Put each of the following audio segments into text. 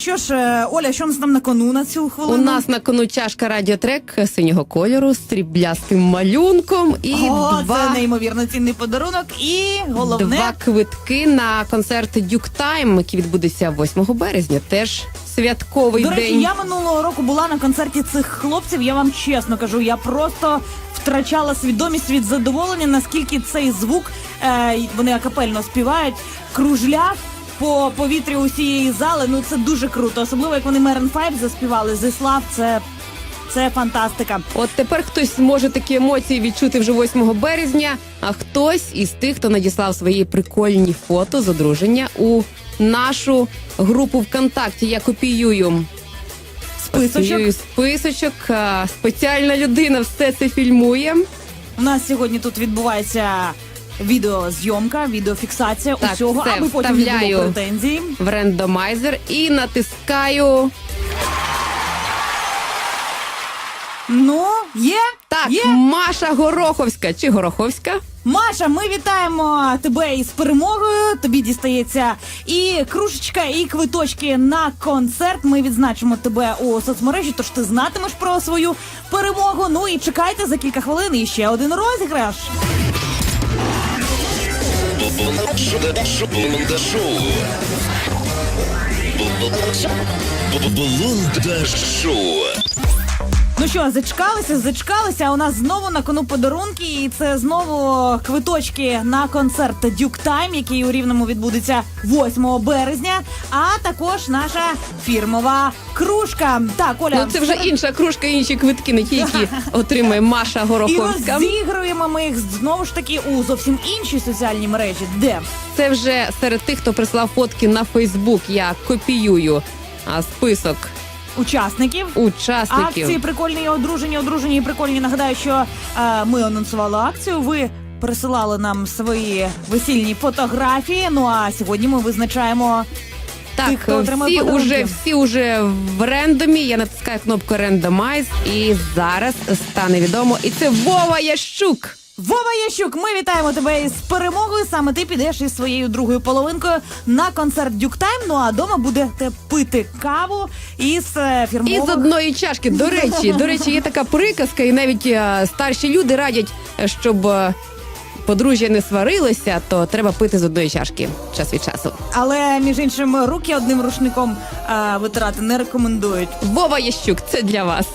Що ж, е, Оля, що у нас там на кону на цю У нас на кону чашка радіотрек синього кольору з сріблястим малюнком і О, два, це неймовірно цінний подарунок. І головне, два квитки на концерт Дюк Тайм, який відбудеться 8 березня. Теж святковий до речі, день. я минулого року була на концерті цих хлопців. Я вам чесно кажу, я просто втрачала свідомість від задоволення, наскільки цей звук е, вони акапельно співають, кружляв. По повітрю усієї зали, ну це дуже круто. Особливо як вони Maroon 5 заспівали Зислав. Це, це фантастика. От тепер хтось зможе такі емоції відчути вже 8 березня, а хтось із тих, хто надіслав свої прикольні фото з одруження у нашу групу ВКонтакті. Я копіюю Списочок. копіюю списочок. а, Спеціальна людина все це фільмує. У нас сьогодні тут відбувається відеозйомка, відеофіксація Так, усього, все, аби потім не було претензій. в рендомайзер і натискаю. Ну, є? Так, Є? Маша Гороховська чи Гороховська. Маша, ми вітаємо тебе із перемогою. Тобі дістається і кружечка, і квиточки на концерт. Ми відзначимо тебе у соцмережі, тож ти знатимеш про свою перемогу. Ну і чекайте за кілька хвилин і ще один розіграш. Блунда шоу. Ну що, зачекалися, зачекалися. а У нас знову на кону подарунки, і це знову квиточки на концерт Дюк Тайм, який у рівному відбудеться 8 березня. А також наша фірмова кружка. Так, Оля, Ну це вже інша кружка, інші квитки, не ті, які отримає Маша і Гороховська. розігруємо ми їх знову ж таки у зовсім іншій соціальній мережі. Де Це вже серед тих, хто прислав фотки на Фейсбук. Я копіюю а, список учасників. учасників. Акції прикольні одружені, одружені і прикольні. Нагадаю, що е, ми анонсували акцію. Ви присилали нам свої весільні фотографії. Ну а сьогодні ми визначаємо Так, тих, хто отримає всі подарунки. уже всі уже в рендомі. Я натискаю кнопку Randomize і зараз стане відомо. І це Вова Ящук. Вова Ящук. Ми вітаємо тебе із перемогою. Саме ти підеш із своєю другою половинкою на концерт Дюк Тайм. Ну а дома будете пити каву із е, фірмових... з одної чашки. До речі, до речі, є така приказка, і навіть е, старші люди радять, е, щоб е, подружжя не сварилося, то треба пити з одної чашки час від часу. Але між іншим руки одним рушником е, витирати не рекомендують. Вова Ящук, це для вас.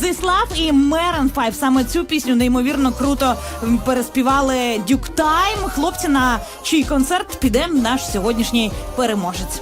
Зислав і Мерен Файв. Саме цю пісню неймовірно круто переспівали Дюк Тайм. Хлопці, на чий концерт піде наш сьогоднішній переможець.